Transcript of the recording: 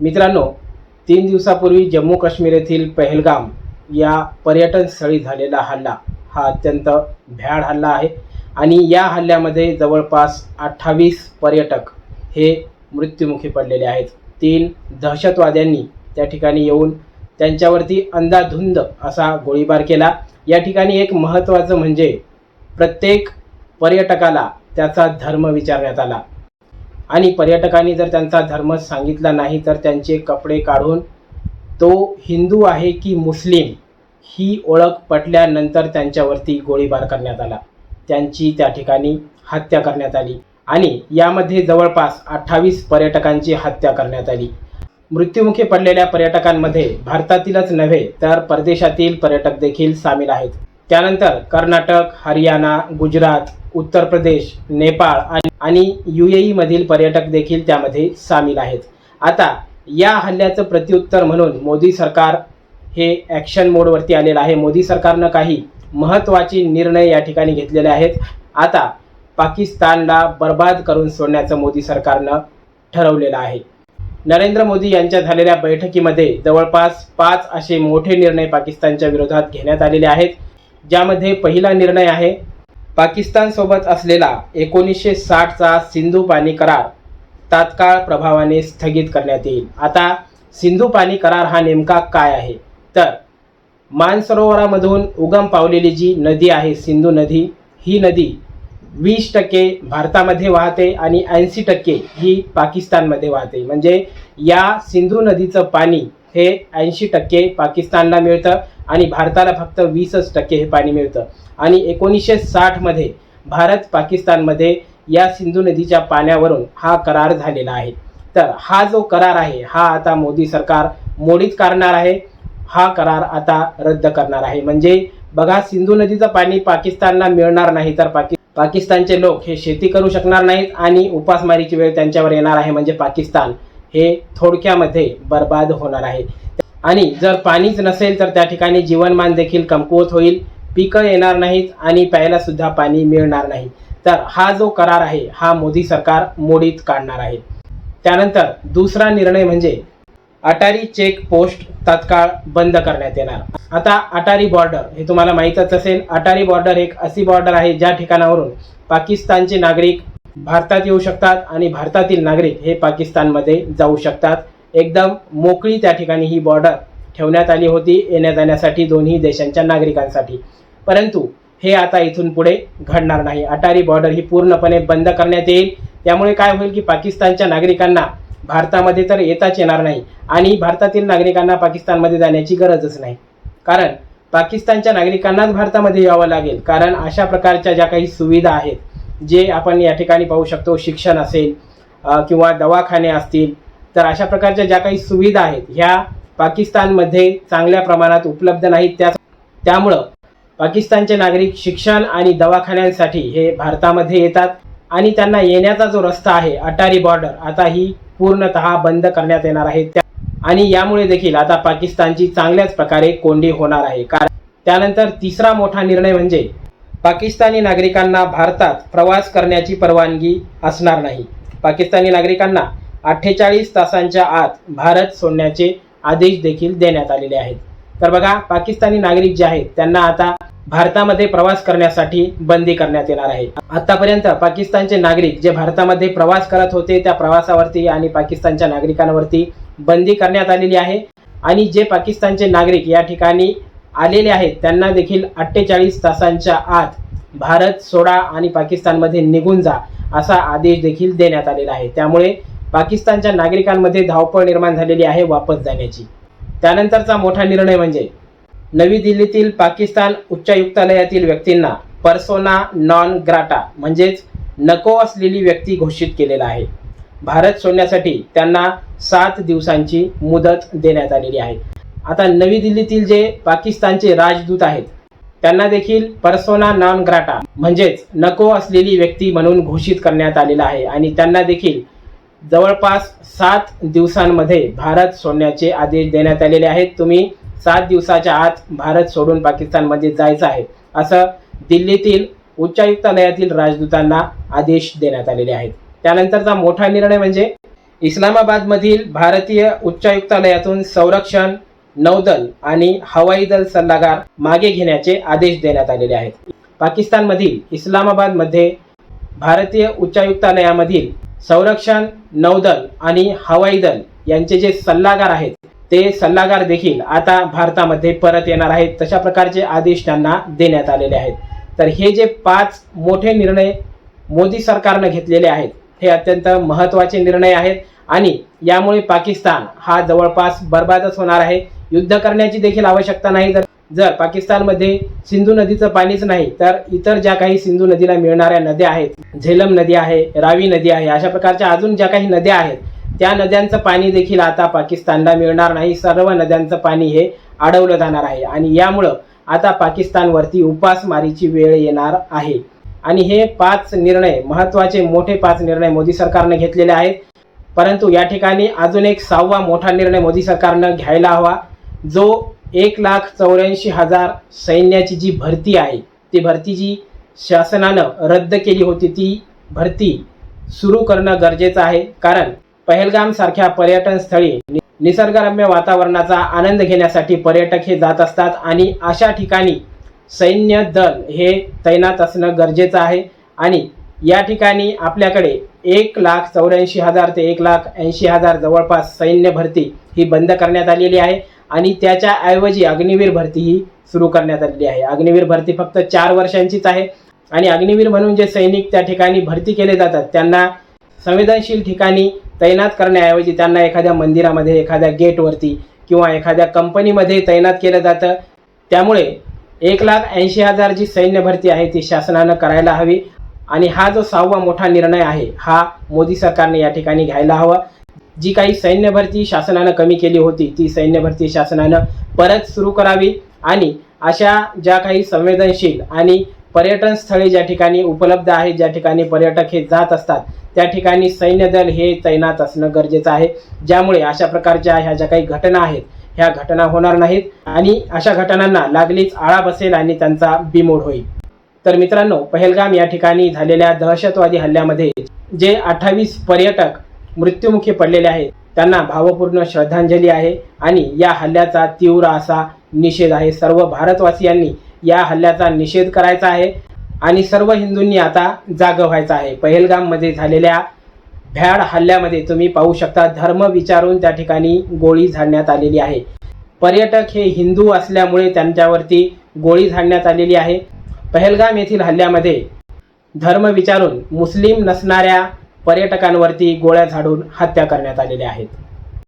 मित्रांनो तीन दिवसापूर्वी जम्मू काश्मीर येथील पहलगाम या पर्यटन स्थळी झालेला हल्ला हा अत्यंत भ्याड हल्ला आहे आणि या हल्ल्यामध्ये जवळपास अठ्ठावीस पर्यटक हे मृत्युमुखी पडलेले आहेत. तीन दहशतवाद्यांनी त्या ठिकाणी येऊन त्यांच्यावरती अंधाधुंद असा गोळीबार केला. या ठिकाणी एक महत्त्वाचं म्हणजे प्रत्येक पर्यटकाला त्याचा धर्म विचारण्यात आला. आणि पर्यटकांनी जर त्यांचा धर्म सांगितला नाही तर त्यांचे कपडे काढून तो हिंदू आहे की मुस्लिम ही ओळख पटल्यानंतर त्यांच्यावरती गोळीबार करण्यात आला. त्यांची त्या ठिकाणी हत्या करण्यात आली आणि यामध्ये जवळपास अठ्ठावीस पर्यटकांची हत्या करण्यात आली. मृत्युमुखी पडलेल्या पर्यटकांमध्ये भारतातीलच नव्हे तर परदेशातील पर्यटक देखील सामील आहेत. त्यानंतर कर्नाटक हरियाणा गुजरात उत्तर प्रदेश नेपाळ आणि युएई मधील पर्यटक देखील त्यामध्ये सामील आहेत. आता या हल्ल्याचं प्रत्युत्तर म्हणून मोदी सरकार हे ॲक्शन मोडवरती आलेलं आहे. मोदी सरकारनं काही महत्त्वाचे निर्णय या ठिकाणी घेतलेले आहेत. आता पाकिस्तानला बर्बाद करून सोडण्याचं मोदी सरकारनं ठरवलेलं आहे. नरेंद्र मोदी यांच्या झालेल्या बैठकीमध्ये जवळपास पाच असे मोठे निर्णय पाकिस्तानच्या विरोधात घेण्यात आलेले आहेत. ज्यामध्ये पहिला निर्णय आहे पाकिस्तानसोबत असलेला एकोणीसशे साठचा सिंधू पाणी करार तात्काळ प्रभावाने स्थगित करण्यात येईल. आता सिंधू पाणी करार हा नेमका काय आहे? तर मानसरोवरामधून उगम पावलेली जी नदी आहे सिंधू नदी ही नदी वीस टक्के भारतामध्ये वाहते आणि ऐंशी टक्के ही पाकिस्तानमध्ये वाहते. म्हणजे या सिंधू नदीचं पाणी हे ऐंशी टक्के पाकिस्तानला मिळतं. आणि भारताला फक्त वीसच टक्के हे पाणी मिळतं. आणि एकोणीसशे साठमध्ये भारत पाकिस्तानमध्ये या सिंधू नदीच्या पाण्यावरून हा करार झालेला आहे. तर हा जो करार आहे हा आता मोदी सरकार मोडीत काढणार आहे. हा करार आता रद्द करणार आहे. म्हणजे बघा सिंधू नदीचं पाणी पाकिस्तानला मिळणार नाही तर पाकि पाकिस्तानचे लोक हे शेती करू शकणार नाहीत आणि उपासमारीची वेळ त्यांच्यावर येणार आहे. म्हणजे पाकिस्तान हे थोडक्यामध्ये बर्बाद होणार आहे. आणि जर पाणीच नसेल तर त्या ठिकाणी जीवनमान देखील कमकुवत होईल. पिकं येणार नाहीत आणि प्यायला सुद्धा पाणी मिळणार नाही. तर हा जो करार आहे हा मोदी सरकार मोडीत काढणार आहे. त्यानंतर दुसरा निर्णय म्हणजे अटारी चेक पोस्ट तात्काळ बंद करण्यात येणार. आता अटारी बॉर्डर हे तुम्हाला माहीतच असेल अटारी बॉर्डर एक अशी बॉर्डर आहे ज्या ठिकाणावरून पाकिस्तानचे नागरिक भारतात येऊ शकतात आणि भारतातील नागरिक हे पाकिस्तानमध्ये जाऊ शकतात. एकदम मोकळी त्या ठिकाणी ही बॉर्डर ठेवण्यात आली होती येण्या जाण्यासाठी दोन्ही देशांच्या नागरिकांसाठी. परंतु हे आता इथून पुढे घडणार नाही. अटारी बॉर्डर ही पूर्णपणे बंद करण्यात येईल. त्यामुळे काय होईल की पाकिस्तानच्या नागरिकांना भारतामध्ये तर येताच येणार नाही आणि भारतातील नागरिकांना पाकिस्तानमध्ये जाण्याची गरजच नाही. कारण पाकिस्तानच्या नागरिकांनाच भारतामध्ये यावं लागेल. कारण अशा प्रकारच्या ज्या काही सुविधा आहेत जे आपण या ठिकाणी पाहू शकतो शिक्षण असेल किंवा दवाखाने असतील तर अशा प्रकारच्या ज्या काही सुविधा आहेत ह्या पाकिस्तानमध्ये चांगल्या प्रमाणात उपलब्ध नाहीत. त्या त्यामुळं पाकिस्तानचे नागरिक शिक्षण आणि दवाखान्यांसाठी हे भारतामध्ये येतात आणि त्यांना येण्याचा जो रस्ता आहे अटारी बॉर्डर आता ही पूर्णतः बंद करण्यात येणार आहे. त्या- आणि यामुळे देखील आता पाकिस्तानची चांगल्याच प्रकारे कोंडी होणार आहे. कारण त्यानंतर तिसरा मोठा निर्णय म्हणजे पाकिस्तानी नागरिकांना भारतात प्रवास करण्याची परवानगी असणार नाही. पाकिस्तानी नागरिकांना अठ्ठेचाळीस तासांच्या आत भारत सोडण्याचे आदेश देखील देण्यात आलेले आहेत. तर बघा पाकिस्तानी नागरिक जे आहेत त्यांना आता भारतामध्ये प्रवास करण्यासाठी बंदी करण्यात येणार आहे. आतापर्यंत पाकिस्तानचे नागरिक जे भारतामध्ये प्रवास करत होते त्या प्रवासावरती आणि पाकिस्तानच्या नागरिकांवरती बंदी करण्यात आलेली आहे. आणि जे पाकिस्तानचे नागरिक या ठिकाणी आलेले आहेत त्यांना देखील अठ्ठेचाळीस तासांच्या आत भारत सोडा आणि पाकिस्तानमध्ये निघून जा असा आदेश देखील देण्यात आलेला आहे. त्यामुळे पाकिस्तानच्या नागरिकांमध्ये धावपळ निर्माण झालेली आहे वापस जाण्याची. त्यानंतरचा मोठा निर्णय म्हणजे नवी दिल्लीतील पाकिस्तान उच्चायुक्तालयातील व्यक्तींना पर्सोना नॉन ग्राटा म्हणजेच नको असलेली व्यक्ती घोषित केलेला आहे. भारत सोडण्यासाठी त्यांना सात दिवसांची मुदत देण्यात आलेली आहे. आता नवी दिल्लीतील जे पाकिस्तानचे राजदूत आहेत त्यांना देखील पर्सोना नॉन ग्राटा म्हणजेच नको असलेली व्यक्ती म्हणून घोषित करण्यात आलेला आहे आणि त्यांना देखील जवळपास सात दिवसांमध्ये भारत सोडण्याचे आदेश देण्यात आलेले आहेत. तुम्ही सात दिवसाच्या आत भारत सोडून पाकिस्तानमध्ये जायचं आहे असं दिल्लीतील उच्चायुक्तालयातील राजदूतांना आदेश देण्यात आलेले आहेत. त्यानंतरचा मोठा निर्णय म्हणजे इस्लामाबादमधील भारतीय उच्चायुक्तालयातून संरक्षण नौदल आणि हवाई दल सल्लागार मागे घेण्याचे आदेश देण्यात आलेले आहेत. पाकिस्तानमधील इस्लामाबादमध्ये भारतीय उच्चायुक्तालयामधील संरक्षण नौदल आणि हवाई दल यांचे जे सल्लागार आहेत ते सल्लागार देखील आता भारतामध्ये परत येणार आहेत. तशा प्रकारचे आदेश त्यांना देण्यात आलेले आहेत. तर हे जे पाच मोठे निर्णय मोदी सरकारनं घेतलेले आहेत हे अत्यंत महत्त्वाचे निर्णय आहेत आणि यामुळे पाकिस्तान हा जवळपास बर्बादच होणार आहे. युद्ध करण्याची देखील आवश्यकता नाही. जर जर पाकिस्तानमध्ये सिंधू नदीचं पाणीच नाही तर इतर ज्या काही सिंधू नदीला मिळणाऱ्या नद्या आहेत झेलम नदी आहे रावी नदी आहे अशा प्रकारच्या अजून ज्या काही नद्या आहेत त्या नद्यांचं पाणी देखील आता पाकिस्तानला मिळणार नाही. सर्व नद्यांचं पाणी हे अडवलं जाणार आहे आणि यामुळं आता पाकिस्तानवरती उपासमारीची वेळ येणार आहे. आणि हे पाच निर्णय महत्त्वाचे मोठे पाच निर्णय मोदी सरकारने घेतलेले आहेत. परंतु या ठिकाणी अजून एक सहावा मोठा निर्णय मोदी सरकारनं घ्यायला हवा जो एक लाख चौऱ्याऐंशी हजार सैन्याची जी भरती आहे ती भरती जी शासनानं रद्द केली होती ती भरती सुरू करणं गरजेचं आहे. कारण पहलगामसारख्या पर्यटन स्थळी नि- निसर्गरम्य वातावरणाचा आनंद घेण्यासाठी पर्यटक हे जात असतात आणि अशा ठिकाणी सैन्य दल हे तैनात असणं गरजेचं आहे. आणि या ठिकाणी आपल्याकडे एक लाख चौऱ्याऐंशी हजार ते एक लाख ऐंशी हजार जवळपास सैन्य भरती ही बंद करण्यात आलेली आहे. आणि त्याच्या ऐवजी अग्निवीर भरती ही सुरू करण्यात आलेली आहे. अग्निवीर भरती फक्त चार वर्षांचीच आहे. आणि अग्निवीर म्हणून जे सैनिक त्या ठिकाणी भरती केले जातात त्यांना संवेदनशील ठिकाणी तैनात करण्याऐवजी त्यांना एखाद्या मंदिरामध्ये एखाद्या गेटवरती किंवा एखाद्या कंपनीमध्ये तैनात केलं जातं. त्यामुळे एक लाख ऐंशी हजार जी सैन्य भरती आहे ती शासनानं करायला हवी. आणि हा जो सहावा मोठा निर्णय आहे हा मोदी सरकारने या ठिकाणी घ्यायला हवा. जी काही सैन्य भरती शासनानं कमी केली होती ती सैन्य भरती शासनानं परत सुरू करावी. आणि अशा ज्या काही संवेदनशील आणि पर्यटन स्थळे ज्या ठिकाणी उपलब्ध आहेत ज्या ठिकाणी पर्यटक हे जात असतात त्या ठिकाणी सैन्य दल हे तैनात असणं गरजेचं आहे. ज्यामुळे अशा प्रकारच्या ह्या ज्या काही घटना आहेत ह्या घटना होणार नाहीत आणि अशा घटनांना लागलीच आळा बसेल आणि त्यांचा बिमोड होईल. तर मित्रांनो पहलगाम या ठिकाणी झालेल्या दहशतवादी हल्ल्यामध्ये जे अठ्ठावीस पर्यटक मृत्युमुखी पडलेले आहेत. त्यांना भावपूर्ण श्रद्धांजली आहे आणि या हल्ल्याचा तीव्र असा निषेध आहे. सर्व भारतवासियांनी या हल्ल्याचा निषेध करायचा आहे आणि सर्व हिंदूंनी आता जागं व्हायचं आहे. पहलगाममध्ये झालेल्या भ्याड हल्ल्यामध्ये तुम्ही पाहू शकता धर्म विचारून त्या ठिकाणी गोळी झाडण्यात आलेली आहे. पर्यटक हे हिंदू असल्यामुळे त्यांच्यावरती गोळी झाडण्यात आलेली आहे. पहलगाम येथील हल्ल्यामध्ये धर्म विचारून मुस्लिम नसणाऱ्या पर्यटकांवरती गोळ्या झाडून हत्या करण्यात आलेल्या आहेत.